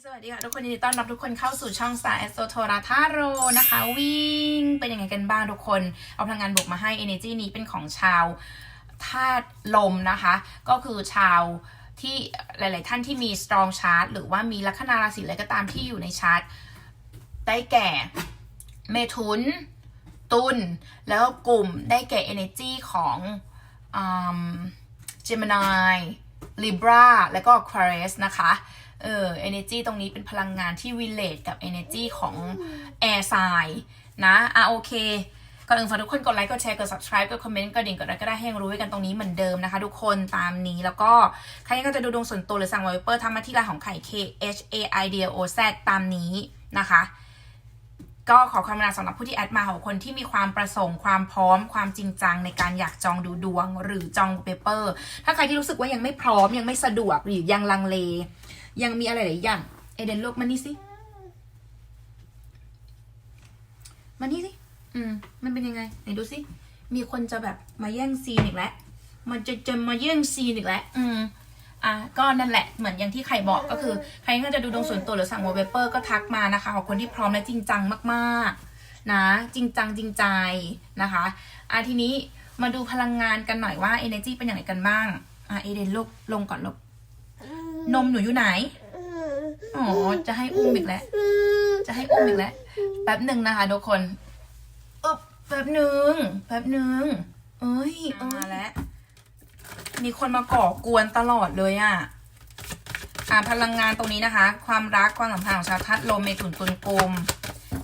สวัสดีค่ะทุกคนยินดีต้อนรับทุกคนเข้าสู่ช่องสายแอสโซโทราทาโรนะคะ วิ่งเป็นยังไงกันบ้างทุกคน เอาพลังงานบวกมาให้ Energy นี้เป็นของชาวธาตุลมนะคะ ก็คือชาวที่หลาย ๆ ท่านที่มี strong chart หรือว่ามีลัคนาราศีอะไรก็ตามที่อยู่ในชาร์ตได้แก่ เมถุน ตุลแล้วกลุ่มได้แก่ Energy ของเจมินาย Libra แล้วก็ Aquarius นะคะ เออ energy ตรงนี้เป็นพลังงานที่ relate กับ energy ของ air sign นะอะโอเคก่อนอื่นฝากทุกคนกดไลค์ กดแชร์ กด subscribe กดคอมเมนต์ กดดิ่ง กดอะไรก็ได้ให้ยังรู้ไว้กันตรงนี้เหมือนเดิมนะคะทุกคนตามนี้แล้วก็ใครก็จะดูดวงส่วนตัวหรือสั่งไวเปอร์ทำมาที่ไลน์ของไข่ K H A I D O Z ตามนี้นะคะ ก็ขอความกรุณาสำหรับผู้ที่แอดมาของคนที่มีความประสงค์ความพร้อมความจริงจังในการอยากจองดูดวงหรือจองเปเปอร์ ถ้าใครที่รู้สึกว่ายังไม่พร้อมยังไม่สะดวกหรือยังลังเล ยังมีอะไรหลายอย่างเอเดนโลกมานี่สิมานี่สิ อืม มันเป็นยังไง ไหนดูสิ มีคนจะแบบมาแย่งซีนอีกแล้ว มันจะจะมาแย่งซีนอีกแล้ว อืม อะ ก็นั่นแหละ เหมือนอย่างที่ใครบอกก็คือ ใครก็จะดูดวงส่วนตัวหรือสั่งวอลเปเปอร์ก็ทักมานะคะ ของคนที่พร้อมและจริงจังมากๆ นะ จริงจังจริงใจนะคะ อะทีนี้มาดูพลังงานกันหน่อยว่า energy เป็นอย่างไรกันบ้าง อะ เอเดนลกลงก่อนลูก นมหนูอยู่ไหน อ๋อ จะให้อุ้มอีกแล้ว จะให้อุ้มอีกแล้ว แป๊บหนึ่งนะคะทุกคนอึบแป๊บหนึ่ง แป๊บหนึ่ง เอ้ยมาแล้ว มีคนมาก่อกวนตลอดเลยอะ่ะ อ่าพลังงานตรงนี้นะคะ ความรักความสัมพันธ์ของชาวทัดลมเมถุนตุลกลม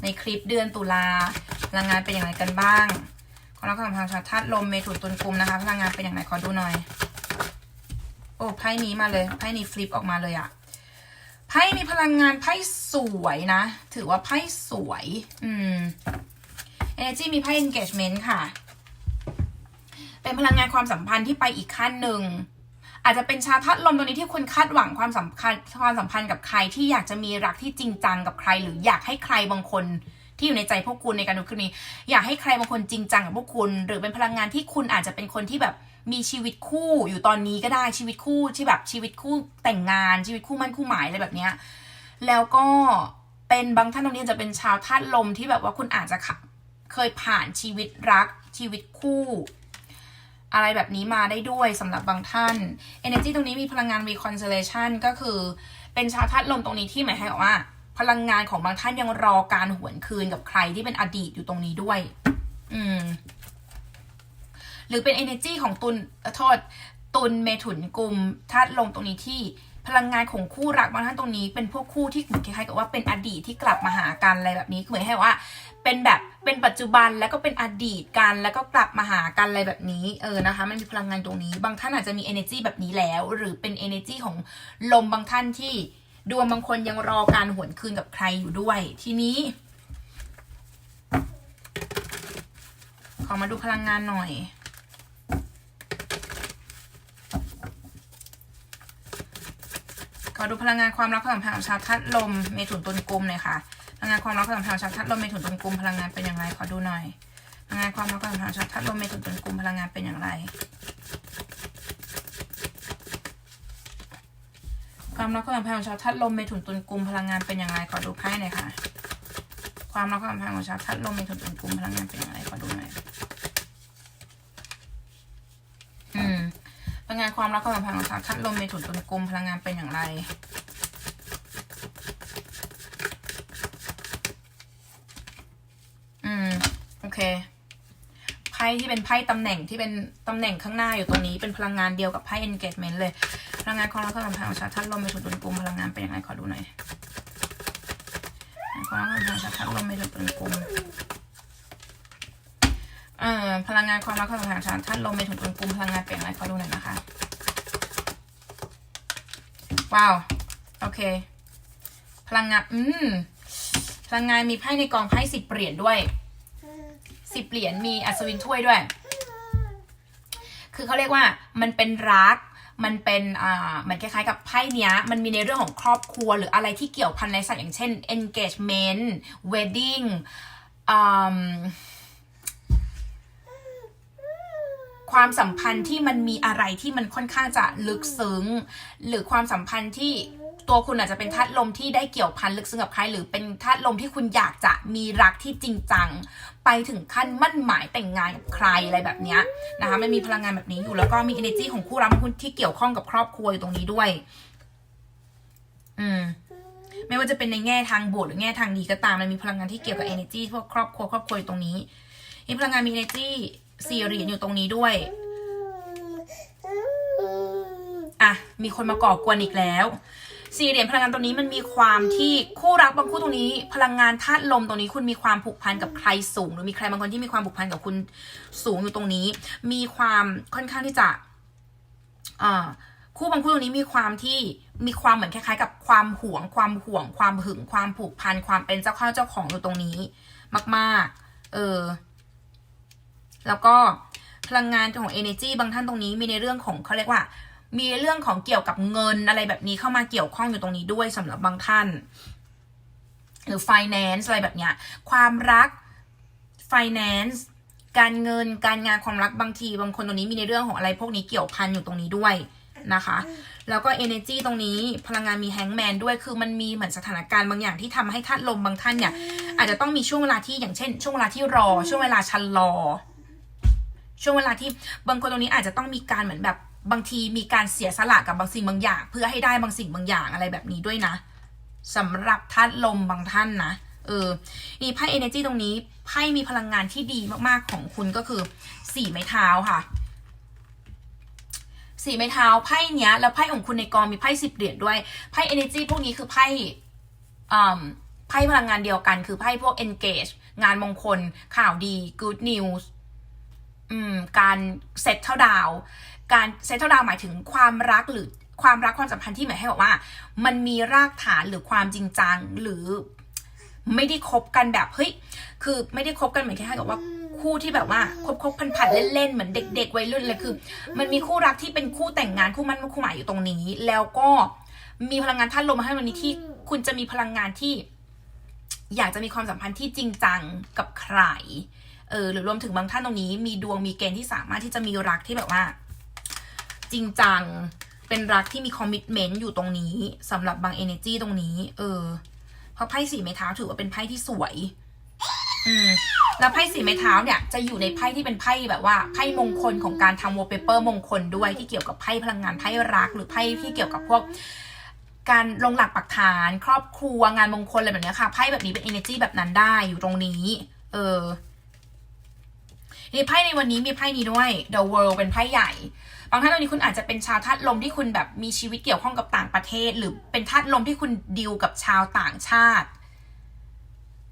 ในคลิปเดือนตุลา พลังงานเป็นอย่างไรกันบ้างความรักความสัมพันธ์ชาวทัดลมเมถุนตุลกลมนะคะ พลังงานเป็นอย่างไรขอดูหน่อย โอ้ไพ่นี้มาเลยไพ่นี้ฟลิปออกมาเลยอะไพ่มีพลังงานไพ่สวยนะ ถือว่าไพ่สวย อืม energy มีไพ่ engagement ค่ะ เป็นพลังงานความสัมพันธ์ที่ไปอีกขั้นหนึ่ง อาจจะเป็นชาวทัดลมตรงนี้ที่คุณคาดหวังความสัมพันธ์ความสัมพันธ์กับใครที่อยากจะมีรักที่จริงจังกับใคร หรืออยากให้ใครบางคนที่อยู่ในใจพวกคุณในการดูคลิปนี้ อยากให้ใครบางคนจริงจังกับพวกคุณ หรือเป็นพลังงานที่คุณอาจจะเป็นคนที่แบบ มีชีวิตคู่อยู่ตอนนี้ก็ได้ชีวิตคู่ที่แบบชีวิตคู่แต่งงานชีวิตคู่มั่นคู่หมายอะไรแบบเนี้ยแล้วก็เป็นบางท่านตรงนี้จะเป็นชาวธาตุลมที่แบบว่าคุณอาจจะค่ะเคยผ่านชีวิตรักชีวิตคู่ อะไรแบบนี้มาได้ด้วยสำหรับบางท่าน energy ตรงนี้มีพลังงาน reconciliation ก็คือเป็นชาวธาตุลมตรงนี้ที่หมายความว่า พลังงานของบางท่านยังรอการหวนคืนกับใครที่เป็นอดีตอยู่ตรงนี้ด้วย อืม หรือเป็น energy ของตุลเอ่อโทษ ตุลเมถุนกลุ่มธาตุลมตรงนี้ที่พลังงานของคู่รักบางท่านตรงนี้เป็นพวกคู่ที่เหมือนคล้ายๆกับว่าเป็นอดีตที่กลับมาหากันอะไรแบบนี้คือเหมือนให้ว่า เป็นแบบเป็นปัจจุบันแล้วก็เป็นอดีตกันแล้วก็กลับมาหากันอะไรแบบนี้เออนะคะ มันมีพลังงานตรงนี้ บางท่านอาจจะมี energy แบบนี้แล้ว หรือเป็น energy ของลมบางท่านที่ดวงบางคนยังรอการหวนคืนกับใครอยู่ด้วย ทีนี้ ขอมาดูพลังงานหน่อย ขอดูพลังงานความรักความสัมพันธ์ของชาวธาตุลมเมถุนตุลกลมหน่อยค่ะพลังงานความรักความสัมพันธ์ชาวธาตุลมเมถุนตุลกลมพลังงานเป็นอย่างไรขอดูหน่อยพลังงานความรักความสัมพันธ์ชาวธาตุลมเมถุนตุลกลมพลังงานเป็นอย่างไร ความรักความสัมพันธ์ของชาวธาตุลมเมถุนตุลกลุ่มพลังงานเป็นอย่างไรขอดูไพ่หน่อยค่ะ ความรักความสัมพันธ์ของชาวธาตุลมเมถุนตุลกลุ่มพลังงานเป็นอย่างไรขอดูหน่อยอืม พลังงานความรักความสัมพันธ์ของชาวธาตุลมเมถุนตุลกลมพลังงานเป็นอย่างไร อืม โอเค ไพ่ที่เป็นไพ่ตำแหน่งที่เป็นตำแหน่งข้างหน้าอยู่ตรงนี้เป็นพลังงานเดียวกับไพ่ engagement เลย พลังงานความรักความสัมพันธ์ของชาวธาตุลมเมถุนตุลกลมพลังงานเป็นอยังไงขอดูหน่อยความรักความสัมพันธ์ของชาวธาตุลมเมถุนตุลกลม อ่อพลังงานความรักความสัมพันธ์ของชาวธาตุลมเมถุนตุลกลุ่มพลังงานเป็นยังไงขอดูหน่อยนะคะ ว้าว โอเค พลังงาน อืม พลังงานมีไพ่ในกองไพ่สิบเหรียญด้วยสิบเหรียญมีอัศวินถ้วยด้วย คือเขาเรียกว่ามันเป็นรักมันเป็นอ่าเหมือนคล้ายๆ กับไพ่เนี้ย มันมีในเรื่องของครอบครัวหรืออะไรที่เกี่ยวพันในสัตว์อย่างเช่น engagement wedding อืม ความสัมพันธ์ที่มันมีอะไรที่มันค่อนข้างจะลึกซึ้ง หรือความสัมพันธ์ที่ตัวคุณอาจจะเป็นธาตุลมที่ได้เกี่ยวพันลึกซึ้งกับใคร หรือเป็นธาตุลมที่คุณอยากจะมีรักที่จริงจัง ไปถึงขั้นมั่นหมายแต่งงานกับใครอะไรแบบนี้นะคะมันมีพลังงานแบบนี้อยู่แล้วก็มี energy ของคู่รักคุณที่เกี่ยวข้องกับครอบครัวอยู่ตรงนี้ด้วย อืมไม่ว่าจะเป็นในแง่ทางบวกหรือแง่ทางดีก็ตามมันมีพลังงานที่เกี่ยวกับ energy พวกครอบครัวครอบครัวอยู่ตรงนี้มีพลังงานมี energy สี่เหรียญอยู่ตรงนี้ด้วย อะ มีคนมาก่อกวนอีกแล้วสี่เหรียญพลังงานตรงนี้มันมีความที่คู่รักบางคู่ตรงนี้ พลังงานธาตุลมตรงนี้คุณมีความผูกพันกับใครสูง หรือมีใครบางคนที่มีความผูกพันกับคุณสูงอยู่ตรงนี้ มีความค่อนข้างที่จะอ่าคู่บางคู่ตรงนี้มีความที่มีความเหมือนคล้ายๆ กับความหวง ความห่วง ความหึง ความผูกพันความเป็นเจ้าข้าเจ้าของอยู่ตรงนี้ มาก ๆ เออ แล้วก็พลังงานของ energy บางท่านตรงนี้มีในเรื่องของเขาเรียกว่า มีเรื่องของเกี่ยวกับเงินอะไรแบบนี้เข้ามาเกี่ยวข้องอยู่ตรงนี้ด้วยสำหรับบางท่าน หรือ finance อะไรแบบเนี้ยความรัก finance การเงินการงานความรักบางทีบางคนตรงนี้มีในเรื่องของอะไรพวกนี้เกี่ยวพันอยู่ตรงนี้ด้วยนะคะ แล้วก็ energy ตรงนี้พลังงานมี hangman ด้วยคือมันมีเหมือนสถานการณ์บางอย่างที่ทำให้ธาตุลมบางท่านเนี่ย อาจจะต้องมีช่วงเวลาที่อย่างเช่น ช่วงเวลาที่รอ ช่วงเวลาชะลอ ช่วงเวลาที่บางคนตรงนี้อาจจะต้องมีการเหมือนแบบบางทีมีการเสียสละกับบางสิ่งบางอย่าง เพื่อให้ได้บางสิ่งบางอย่างอะไรแบบนี้ด้วยนะสำหรับธาตุลมบางท่านนะเออนี่ไพ่ energy ตรงนี้ไพ่มีพลังงานที่ดีมากๆของคุณก็คือสี่ไม้เท้าค่ะสี่ไม้เท้าไพ่เนี้ยแล้วไพ่ของคุณในกองมีไพ่สิบเหรียญด้วยไพ่ energy พวกนี้คือไพ่อ่าไพ่พลังงานเดียวกัน คือไพ่พวก engage งานมงคล ข่าวดี good news การเซตเท่าดาว การเซตเท่าดาวหมายถึงความรักหรือความรักความสัมพันธ์ที่หมายให้บอกว่า มันมีรากฐานหรือความจริงจังหรือไม่ได้คบกันแบบเฮ้ยคือไม่ได้คบกันเหมือนแค่กับว่าคู่ที่แบบว่าคบคบพันผันเล่นๆเหมือนเด็ก ๆ วัยรุ่นเลยคือ มันมีคู่รักที่เป็นคู่แต่งงานคู่มั่นคู่หมายอยู่ตรงนี้ แล้วก็มีพลังงานท่านลมมาให้วันนี้ที่คุณจะมีพลังงานที่ อยากจะมีความสัมพันธ์ที่จริงจังกับใคร เออหรือรวมถึงบางท่านตรงนี้ มีดวงมีเกณฑ์ที่สามารถที่จะมีรักที่แบบว่า จริงจังเป็นรักที่มีคอมมิชเมนต์อยู่ตรงนี้สำหรับบาง energy ตรงนี้ เออ เพราะไพ่สีไม้เท้าถือว่าเป็นไพ่ที่สวย อืมแล้วไพ่สีไม้เท้าเนี่ยจะอยู่ในไพ่ที่เป็นไพ่แบบว่าไพ่มงคลของการทำวอลเปเปอร์มงคลด้วยที่เกี่ยวกับไพ่พลังงานไพ่รัก หรือไพ่ที่เกี่ยวกับพวก การลงหลักปักฐาน ครอบครัวงานมงคลอะไรแบบนี้ค่ะไพ่แบบนี้เป็น energy แบบนั้นได้อยู่ตรงนี้ เออ นี่ไพ่ในวันนี้มีไพ่นี้ด้วย The World เป็นไพ่ใหญ่ บางท่านตอนนี้คุณอาจจะเป็นชาวธาตุลมที่คุณแบบมีชีวิตเกี่ยวข้องกับต่างประเทศ หรือเป็นธาตุลมที่คุณดิวกับชาวต่างชาติ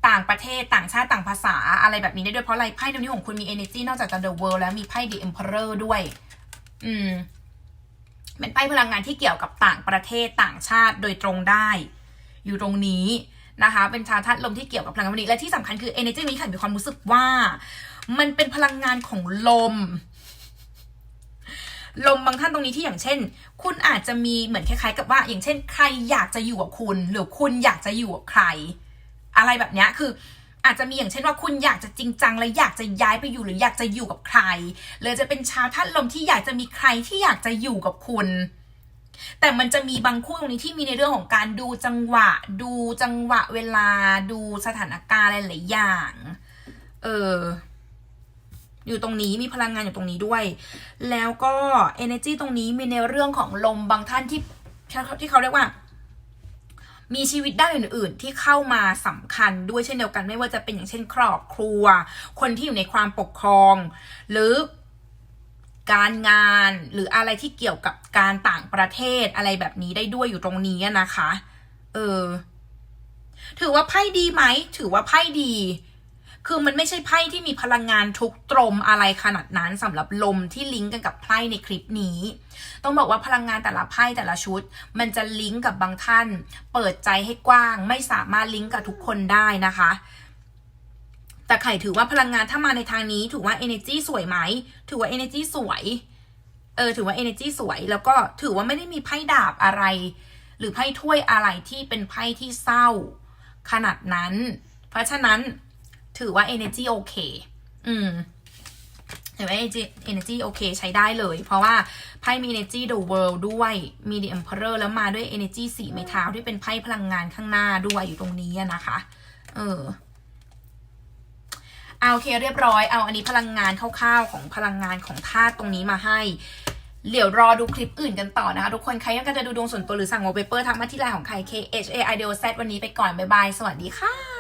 ต่างประเทศต่างชาติต่างภาษาอะไรแบบนี้ได้ด้วยเพราะอะไรไพ่ในวันนี้ของคุณมี energy นอกจากจะ The World แล้วมีไพ่ The Emperor ด้วย อืมเป็นไพ่พลังงานที่เกี่ยวกับต่างประเทศต่างชาติโดยตรงได้ อยู่ตรงนี้นะคะ เป็นชาวธาตุลมที่เกี่ยวกับพลังงานนี้และที่สำคัญคือ energy นี้ค่ะมีความรู้สึกว่า มันเป็นพลังงานของลม ลมบางท่านตรงนี้ที่อย่างเช่น คุณอาจจะมีเหมือนคล้ายๆ กับว่า อย่างเช่น ใครอยากจะอยู่กับคุณ หรือคุณอยากจะอยู่กับใคร อะไรแบบเนี้ยคืออาจจะมีอย่างเช่นว่าคุณอยากจะจริงจังและอยากจะย้ายไปอยู่หรืออยากจะอยู่กับใครหรือจะเป็นชาวธาตุลมที่อยากจะมีใครที่อยากจะอยู่กับคุณ แต่มันจะมีบางคู่ตรงนี้ที่มีในเรื่องของการดูจังหวะ ดูจังหวะเวลา ดูสถานการณ์หลายๆอย่าง เออ อยู่ตรงนี้มีพลังงานอยู่ตรงนี้ด้วย แล้วก็ energy ตรงนี้มีในเรื่องของลมบางท่านที่ที่เขาเรียกว่า มีชีวิตด้านอื่น ๆ ที่เข้ามาสำคัญด้วยเช่นเดียวกัน ไม่ว่าจะเป็นอย่างเช่นครอบครัว คนที่อยู่ในความปกครอง หรือการงานหรืออะไรที่เกี่ยวกับการต่างประเทศอะไรแบบนี้ได้ด้วยอยู่ตรงนี้นะคะ เออ ถือว่าไพ่ดีไหม ถือว่าไพ่ดี คือมันไม่ใช่ไพ่ที่มีพลังงานทุกตรมอะไรขนาดนั้นสำหรับลมที่ลิงก์กันกับไพ่ในคลิปนี้ ต้องบอกว่าพลังงานแต่ละไพ่แต่ละชุด มันจะลิงก์กับบางท่าน เปิดใจให้กว้าง ไม่สามารถลิงก์กับทุกคนได้นะคะ แต่ไข่ถือว่าพลังงานถ้ามาในทางนี้ ถือว่า energy สวยไหมถือว่า energy สวยเออถือว่า energy สวย แล้วก็ถือว่าไม่ได้มีไพ่ดาบอะไร หรือไพ่ถ้วยอะไรที่เป็นไพ่ที่เศร้า ขนาดนั้น เพราะฉะนั้น ถือว่า energy โอเค อืมเห็นไหม energy โอเค ใช้ได้เลย เพราะว่าไพ่มี energy the world ด้วย มี the emperor แล้วมาด้วย energy สีไม้เท้าที่เป็นไพ่พลังงานข้างหน้าด้วยอยู่ตรงนี้นะคะ เออเอาโอเคเรียบร้อย เอาอันนี้พลังงานคร่าวๆของพลังงานของธาตุตรงนี้มาให้ เดี๋ยวรอดูคลิปอื่นกันต่อนะคะ ทุกคน ใครต้องการจะดูดวงส่วนตัวหรือสั่งวอลเปเปอร์ทักมาที่ไลน์ของใคร K H A I D O Z วันนี้ไปก่อน บ๊ายบาย สวัสดีค่ะ